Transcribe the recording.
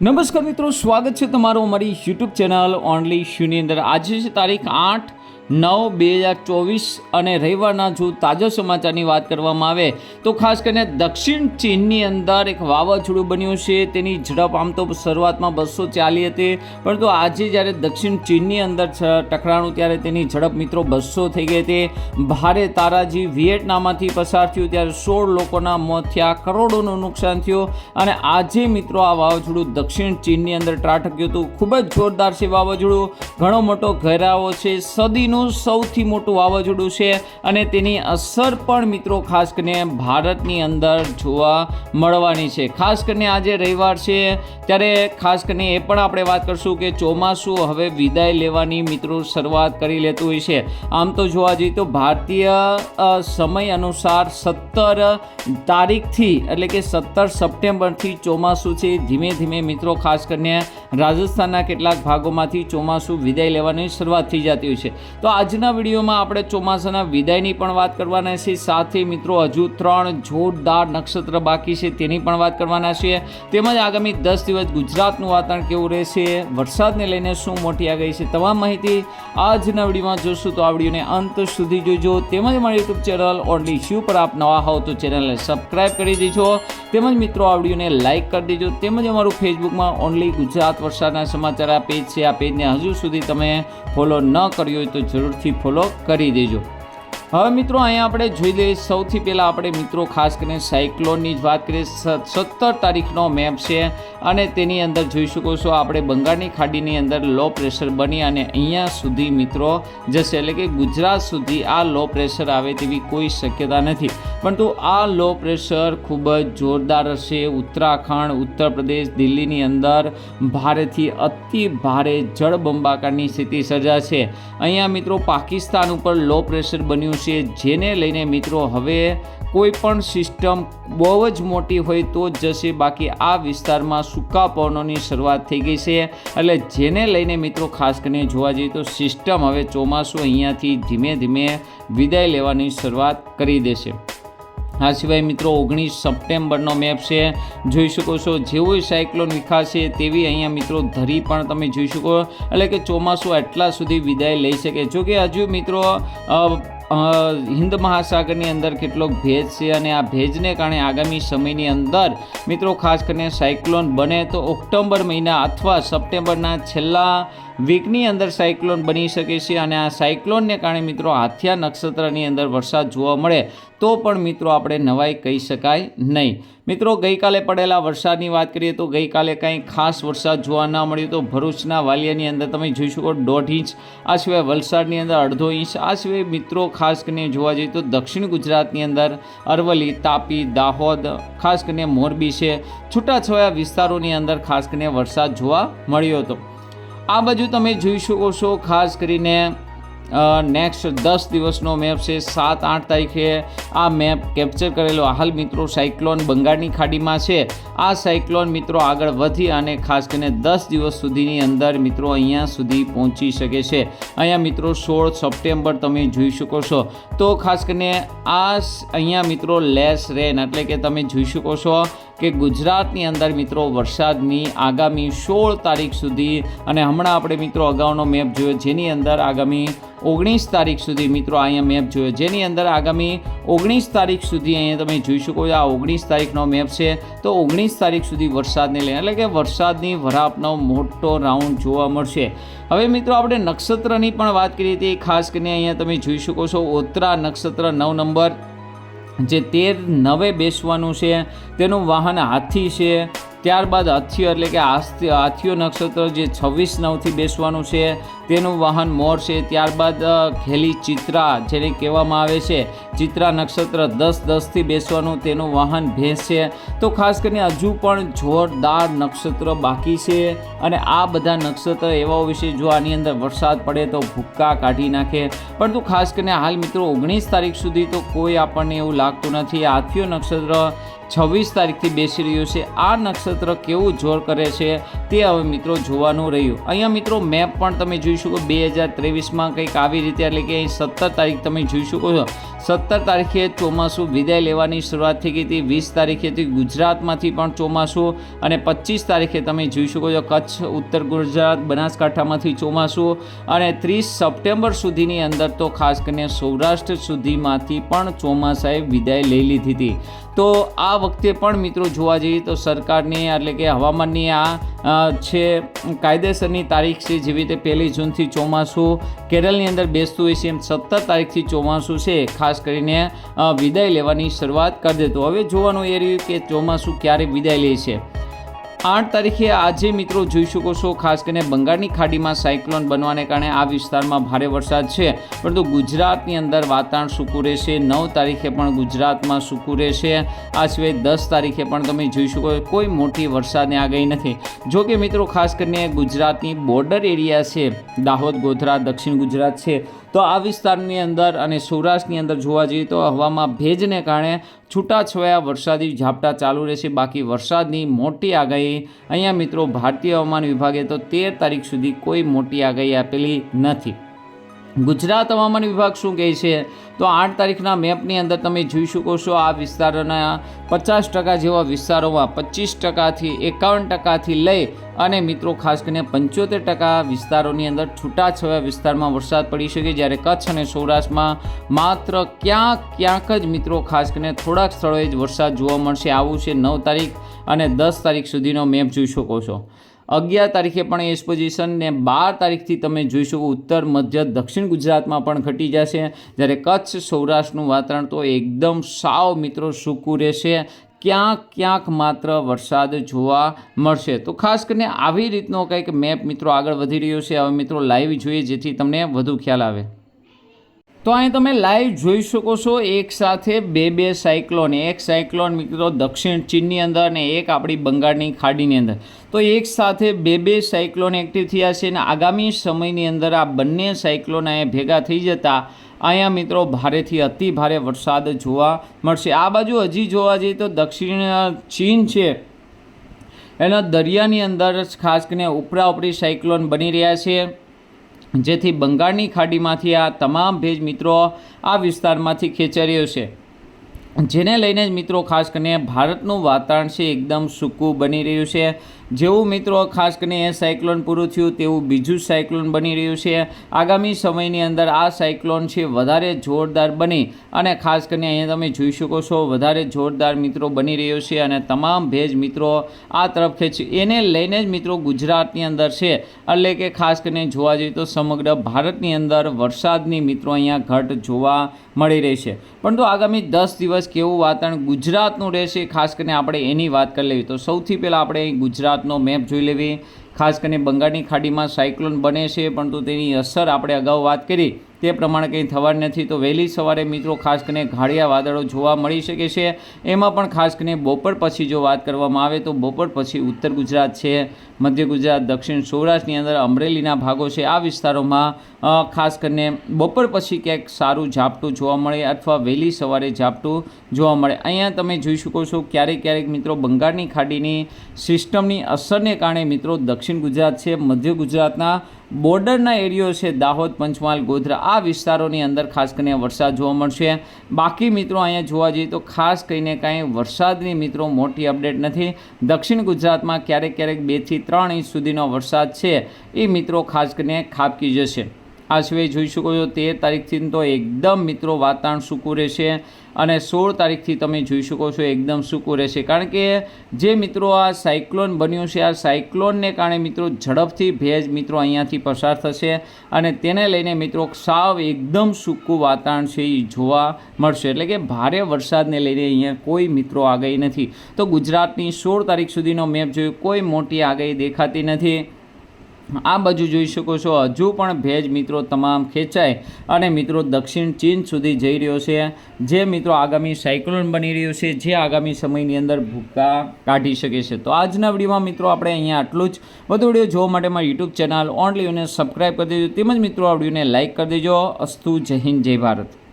નમસ્કાર મિત્રો, સ્વાગત છે તમારું અમારી યુટ્યુબ ચેનલ ઓનલી શ્યુની અંદર. આજે છે તારીખ આઠ નવ, બે હજાર ચોવીસ અને રવિવારના જો તાજા સમાચારની વાત કરવામાં આવે, તો ખાસ કરીને દક્ષિણ ચીનની અંદર એક વાવાઝોડું બન્યું છે. તેની ઝડપ આમ તો શરૂઆતમાં બસો ચાલી હતી, પરંતુ આજે જ્યારે દક્ષિણ ચીનની અંદર ટકરાણું, ત્યારે તેની ઝડપ મિત્રો બસો થઈ ગઈ હતી. ભારે તારાજી વિયેટનામાંથી પસાર થયું, ત્યારે સોળ લોકોના મોત થયા, કરોડોનું નુકસાન થયું અને આજે મિત્રો આ વાવાઝોડું દક્ષિણ ચીનની અંદર ત્રાટક્યું હતું. ખૂબ જ જોરદાર છે વાવાઝોડું. ઘણો મોટો ઘેરાવો છે. સદીનું સૌથી મોટું વાવાઝોડું છે અને તેની અસર પણ મિત્રો ખાસ કરીને ભારતની અંદર જોવા મળવાની છે. ખાસ કરીને આજે રવિવાર છે, ત્યારે ખાસ કરીને એ પણ આપણે વાત કરશું કે ચોમાસું હવે વિદાય લેવાની મિત્રો શરૂઆત કરી લેતું હોય છે. આમ તો જોવા જઈએ તો ભારતીય સમય અનુસાર સત્તર તારીખથી એટલે કે સત્તર સપ્ટેમ્બરથી ચોમાસું છે. ધીમે ધીમે મિત્રો ખાસ કરીને રાજસ્થાનના કેટલાક ભાગોમાંથી ચોમાસું વિદાય લેવાની શરૂઆત થઈ જતી હોય છે. તો આજના વિડીયોમાં આપણે ચોમાસાના વિદાયની પણ વાત કરવાના છે સાથે મિત્રો હજુ ત્રણ જોરદાર નક્ષત્ર બાકી છે, તેની પણ વાત કરવાના છીએ. તેમજ આગામી દસ દિવસ ગુજરાતનું વાતાવરણ કેવું રહેશે, વરસાદને લઈને શું મોટી આગાહી છે, તમામ માહિતી આજના વિડીયોમાં જોશું. તો આ વિડીયોને અંત સુધી જોજો. તેમજ અમારી યુટ્યુબ ચેનલ ઓનલી શ્યુ પર આપ નવા હોવ તો ચેનલને સબસ્ક્રાઈબ કરી દેજો. તેમજ મિત્રો આ વિડીયોને લાઇક કરી દેજો. તેમજ અમારું ફેસબુકમાં ઓનલી ગુજરાત વરસાદના સમાચાર આ પેજ છે. આ પેજને હજુ સુધી તમે ફોલો ન કર્યો હોય તો જરૂરથી ફોલો કરી દેજો. હવે મિત્રો, અહીંયા આપણે જોઈ લઈએ, સૌથી પહેલાં આપણે મિત્રો ખાસ કરીને સાયક્લોનની જ વાત કરીએ. સત્તર તારીખનો મેપ છે અને તેની અંદર જોઈ શકો છો, આપણે બંગાળની ખાડીની અંદર લો પ્રેશર બની અને અહીંયા સુધી મિત્રો જશે. એટલે કે ગુજરાત સુધી આ લો પ્રેશર આવે તેવી કોઈ શક્યતા નથી. પરંતુ આ લો પ્રેશર ખૂબ જ જોરદાર હશે. ઉત્તરાખંડ, ઉત્તર પ્રદેશ, દિલ્હીની અંદર ભારેથી અતિ ભારે જળબંબાકારની સ્થિતિ સર્જાશે. અહીંયા મિત્રો પાકિસ્તાન ઉપર લો પ્રેશર બન્યું છે. જેને લઈને મિત્રો હવે કોઈ પણ સિસ્ટમ બહુ જ મોટી હોય તો જ જશે. બાકી આ વિસ્તારમાં સૂકા પવનોની શરૂઆત થઈ ગઈ છે. એટલે જેને લઈને મિત્રો ખાસ કરીને જોવા જઈએ તો સિસ્ટમ હવે ચોમાસું અહીંયાથી ધીમે ધીમે વિદાય લેવાની શરૂઆત કરી દેશે. આ સિવાય મિત્રો ઓગણીસ સપ્ટેમ્બરનો મેપ છે. જોઈ શકો છો, જેવો સાયક્લોન વિખાશે તેવી અહીંયા મિત્રો ધરી પણ તમે જોઈ શકો. એટલે કે ચોમાસું એટલા સુધી વિદાય લઈ શકે. જો કે હજુ મિત્રો હિન્દ મહાસાગરની અંદર કેટલોક ભેજ છે અને આ ભેજને કારણે આગામી સમયની અંદર મિત્રો ખાસ કરીને સાયક્લોન બને તો ઓક્ટોબર મહિના અથવા સપ્ટેમ્બરના છેલ્લા વીકની અંદર સાયક્લોન બની શકે છે અને આ સાયક્લોનને કારણે મિત્રો હાથિયા નક્ષત્રની અંદર વરસાદ જોવા મળે. તો પણ મિત્રો આપણે નવાઈ કહી શકાય નહીં. મિત્રો, ગઈકાલે પડેલા વરસાદની વાત કરીએ તો ગઈકાલે કાંઈ ખાસ વરસાદ જોવા ના મળ્યો તો ભરૂચના વાલિયાની અંદર તમે જોઈ શકો દોઢ ઇંચ, આ સિવાય વલસાડની અંદર અડધો ઇંચ, આ સિવાય મિત્રો ખાસ કરીને જોવા જઈએ તો દક્ષિણ ગુજરાતની અંદર અરવલ્લી, તાપી, દાહોદ, ખાસ કરીને મોરબી છે. છૂટાછવાયા વિસ્તારોની અંદર ખાસ કરીને વરસાદ જોવા મળ્યો હતો. આ બાજુ તમે જોઈ શકો છો ખાસ કરીને નેક્સ્ટ દસ દિવસનો મેપ છે. સાત, આઠ તારીખે આ મેપ કેપ્ચર કરેલો હાલ મિત્રો સાયક્લોન બંગાળની ખાડીમાં છે. આ સાયક્લોન મિત્રો આગળ વધી અને ખાસ કરીને દસ દિવસ સુધીની અંદર મિત્રો અહીંયા સુધી પહોંચી શકે છે. અહીંયા મિત્રો સોળ સપ્ટેમ્બર તમે જોઈ શકો છો. તો ખાસ કરીને આ અહીંયા મિત્રો લેસ રેન એટલે કે તમે જોઈ શકો છો કે ગુજરાતની અંદર મિત્રો વરસાદની આગામી સોળ તારીખ સુધી અને હમણાં આપણે મિત્રો અગાઉનો મેપ જોયો જેની અંદર આગામી ઓગણીસ તારીખ સુધી મિત્રો અહીંયા મેપ જોયો. જેની અંદર આગામી ઓગણીસ તારીખ સુધી અહીંયા તમે જોઈ શકો છો આ ઓગણીસ તારીખનો મેપ છે. તો ઓગણીસ તારીખ સુધી વરસાદને લઈને, એટલે કે વરસાદની વરાપનો મોટો રાઉન્ડ જોવા મળશે. હવે મિત્રો આપણે નક્ષત્રની પણ વાત કરી હતી ખાસ કરીને અહીંયા તમે જોઈ શકો છો. ઓત્રા નક્ષત્ર નવ નંબર જે તેર નવે બેસવાનું છે તેનું વાહન હાથી છે ત્યારબાદ અથિયો એટલે કે હાથીઓ નક્ષત્ર જે છવ્વીસ નવથી બેસવાનું છે, તેનું વાહન મોર છે. ત્યારબાદ ખેલી ચિત્રા જેને કહેવામાં આવે છે. ચિત્રા નક્ષત્ર દસ દસથી બેસવાનું તેનું વાહન ભેંસ છે. તો ખાસ કરીને હજુ પણ જોરદાર નક્ષત્ર બાકી છે અને આ બધા નક્ષત્ર એવા વિશે જો આની અંદર વરસાદ પડે તો ભૂક્કા કાઢી નાખે. પરંતુ ખાસ કરીને હાલ મિત્રો ઓગણીસ તારીખ સુધી તો કોઈ આપણને એવું લાગતું નથી. આથિયો નક્ષત્ર છવ્વીસ તારીખથી બેસી રહ્યું છે. આ નક્ષત્ર કેવું જોર કરે છે તે હવે મિત્રો જોવાનું રહ્યું. અહીંયા મિત્રો મેપ પણ તમે જોઈ શકો બે હજાર ત્રેવીસમાં કંઈક આવી રીતે, એટલે કે અહીં સત્તર તારીખ તમે જોઈ શકો છો. સત્તર તારીખે ચોમાસું વિદાય લેવાની શરૂઆત થઈ ગઈ હતી. વીસ તારીખેથી ગુજરાતમાંથી પણ ચોમાસું અને પચીસ તારીખે તમે જોઈ શકો છો કચ્છ, ઉત્તર ગુજરાત, બનાસકાંઠામાંથી ચોમાસું અને ત્રીસ સપ્ટેમ્બર સુધીની અંદર તો ખાસ કરીને સૌરાષ્ટ્ર સુધીમાંથી પણ ચોમાસાએ વિદાય લઈ લીધી હતી. તો આ વખતે પણ મિત્રો જોવા જઈએ તો સરકારની એટલે કે હવામાનની આ છે, કાયદેસરની તારીખ છે, જેવી રીતે પહેલી જૂનથી ચોમાસું કેરળની અંદર બેસતું હોય છે, એમ સત્તર તારીખથી ચોમાસું છે, ખાસ કરીને વિદાય લેવાની શરૂઆત કરી દેતું. હવે જોવાનું એ રહ્યું કે ચોમાસું ક્યારે વિદાય લે છે. આઠ તારીખે આજે મિત્રો જોઈ શકો છો, ખાસ કરીને બંગાળની ખાડીમાં સાયક્લોન બનવાને કારણે આ વિસ્તારમાં ભારે વરસાદ છે. પરંતુ ગુજરાતની અંદર વાતાવરણ સૂકું રહેશે. નવ તારીખે પણ ગુજરાતમાં સૂકું રહેશે. આ સિવાય દસ તારીખે પણ તમે જોઈ શકો કોઈ મોટી વરસાદની આગાહી નથી. જો કે મિત્રો, ખાસ કરીને ગુજરાતની બોર્ડર એરિયા છે, દાહોદ, ગોધરા, દક્ષિણ ગુજરાત છે તો આ વિસ્તારની અંદર અને સૌરાષ્ટ્રની અંદર જોવા જઈએ તો હવામાં ભેજને કારણે છૂટાછવાયા વરસાદી ઝાપટા ચાલુ રહેશે. બાકી વરસાદની મોટી આગાહી અહીંયા મિત્રો ભારતીય હવામાન વિભાગે તો તેર તારીખ સુધી કોઈ મોટી આગાહી આપેલી નથી. ગુજરાત હવામાન વિભાગ શું કહે છે? તો આઠ તારીખના મેપની અંદર તમે જોઈ શકો છો, આ વિસ્તારોના પચાસ ટકા જેવા વિસ્તારોમાં પચીસ ટકાથી એકાવન ટકાથી લઈ અને મિત્રો ખાસ કરીને પંચોતેર ટકા વિસ્તારોની અંદર છૂટાછવાયા વિસ્તારમાં વરસાદ પડી શકે જ્યારે કચ્છ અને સૌરાષ્ટ્રમાં માત્ર ક્યાંક ક્યાંક જ મિત્રો ખાસ કરીને થોડાક સ્થળોએ જ વરસાદ જોવા મળશે. આવું છે નવ તારીખ અને દસ તારીખ સુધીનો મેપ જોઈ શકો છો. અગિયાર તારીખે પણ એ જ પોઝિશન ને બાર તારીખથી તમે જોઈ શકો, ઉત્તર, મધ્ય, દક્ષિણ ગુજરાતમાં પણ ઘટી જશે. જ્યારે કચ્છ, સૌરાષ્ટ્રનું વાતાવરણ તો એકદમ સાવ મિત્રો સૂકું રહેશે. ક્યાંક ક્યાંક માત્ર વરસાદ જોવા મળશે. તો ખાસ કરીને આવી રીતનો કંઈક મેપ મિત્રો આગળ વધી રહ્યો છે. હવે મિત્રો લાઈવ જોઈએ જેથી તમને વધુ ખ્યાલ આવે. તો અહીં તમે લાઈવ જોઈ શકો છો એક સાથે બે બે સાયક્લોન એક સાયક્લોન મિત્રો દક્ષિણ ચીનની અંદર અને એક આપણી બંગાળની ખાડીની અંદર. તો એક સાથે બે બે સાયક્લોન એક્ટિવ થયા છે અને આગામી સમયની અંદર આ બંને સાયક્લોન અહીંયા ભેગા થઈ જતા અહીંયા મિત્રો ભારેથી અતિ ભારે વરસાદ જોવા મળશે. આ બાજુ હજી જોવા જઈએ તો દક્ષિણ ચીન છે. એના દરિયાની અંદર ખાસ કરીને ઉપરા ઉપરી સાયક્લોન બની રહ્યા છે. જેથી બંગાળની ખાડીમાંથી આ તમામ ભેજ મિત્રો આ વિસ્તારમાંથી ખેંચાઈ રહ્યો છે. જેને લઈને જ મિત્રો ખાસ કરીને ભારતનું વાતાવરણ છે એકદમ સૂકું બની રહ્યું છે. જેવું મિત્રો ખાસ કરીને એ સાયક્લોન પૂરું થયું તેવું બીજું સાયક્લોન બની રહ્યું છે. આગામી સમયની અંદર આ સાયક્લોન છે વધારે જોરદાર બની અને ખાસ કરીને અહીંયા તમે જોઈ શકો છો વધારે જોરદાર મિત્રો બની રહ્યો છે અને તમામ ભેજ મિત્રો આ તરફ ખેંચી એને લઈને જ મિત્રો ગુજરાતની અંદર છે. એટલે કે ખાસ કરીને જોવા જઈએ તો સમગ્ર ભારતની અંદર વરસાદની મિત્રો અહીંયા ઘટ જોવા મળી રહી છે. પરંતુ આગામી દસ દિવસ કેવું વાતાવરણ ગુજરાતનું રહેશે ખાસ કરીને આપણે એની વાત કરી લેવી તો સૌથી પહેલાં આપણે અહીં ગુજરાતનો મેપ જોઈ લેવી. ખાસ કરીને બંગાળની ખાડીમાં સાયક્લોન બને છે, પરંતુ તેની અસર આપણે અગાઉ વાત કરી. તે પ્રમાણે કંઈ થવાનું નથી. તો વહેલી સવારે મિત્રો ખાસ કરીને ઘાડિયા વાદળો જોવા મળી શકે છે. એમાં પણ ખાસ કરીને બપોર પછી જો વાત કરવામાં આવે તો બપોર પછી ઉત્તર ગુજરાત છે, મધ્ય ગુજરાત, દક્ષિણ સૌરાષ્ટ્રની અંદર અમરેલીના ભાગો છે. આ વિસ્તારોમાં ખાસ કરીને બપોર પછી ક્યાંક સારું ઝાપટું જોવા મળે અથવા વહેલી સવારે ઝાપટું જોવા મળે. અહીંયા તમે જોઈ શકો છો ક્યારેક ક્યારેક મિત્રો બંગાળની ખાડીની સિસ્ટમની અસરને કારણે મિત્રો દક્ષિણ ગુજરાત છે, મધ્ય ગુજરાતના બોર્ડરના એરિયો છે દાહોદ, પંચમહાલ, ગોધરા. આ વિસ્તારોની અંદર ખાસ કરીને વરસાદ જોવા મળશે. બાકી મિત્રો અહીંયા જોવા જઈએ તો ખાસ કરીને કાંઈ વરસાદની મિત્રો મોટી અપડેટ નથી. દક્ષિણ ગુજરાતમાં ક્યારેક ક્યારેક બેથી ત્રણ ઇંચ સુધીનો વરસાદ છે. એ મિત્રો ખાસ કરીને ખાબકી જશે. આ સિવાય જોઈ શકો છો, તેર તારીખથી તો એકદમ મિત્રો વાતાવરણ સૂકું રહેશે અને સોળ તારીખથી તમે જોઈ શકો છો એકદમ સૂકું રહેશે. કારણ કે જે મિત્રો આ સાયક્લોન બન્યું છે, આ સાયક્લોનને કારણે મિત્રો ઝડપથી ભેજ મિત્રો અહીંયાથી પસાર થશે અને તેને લઈને મિત્રો સાવ એકદમ સૂકું વાતાવરણ છે એ જોવા મળશે. એટલે કે ભારે વરસાદને લઈને અહીંયા કોઈ મિત્રો આગાહી નથી. તો ગુજરાતની સોળ તારીખ સુધીનો મેપ જોયો, કોઈ મોટી આગાહી દેખાતી નથી. આ બાજુ જોઈ શકો છો, હજુ પણ ભેજ મિત્રો તમામ ખેંચાય અને મિત્રો દક્ષિણ ચીન સુધી જઈ રહ્યો છે. જે મિત્રો આગામી સાયક્લોન બની રહ્યું છે, જે આગામી સમયની અંદર ભૂક્કા કાઢી શકે છે. તો આજના વિડીયોમાં મિત્રો આપણે અહીંયા આટલું જ. વધુ વીડિયો જોવા માટે મારી યુટ્યુબ ચેનલ ઓનલી અને સબસ્ક્રાઈબ કરી દેજો. તેમજ મિત્રો આ વિડીયોને લાઇક કરી દેજો. અસ્તુ જય હિન્દ, જય ભારત.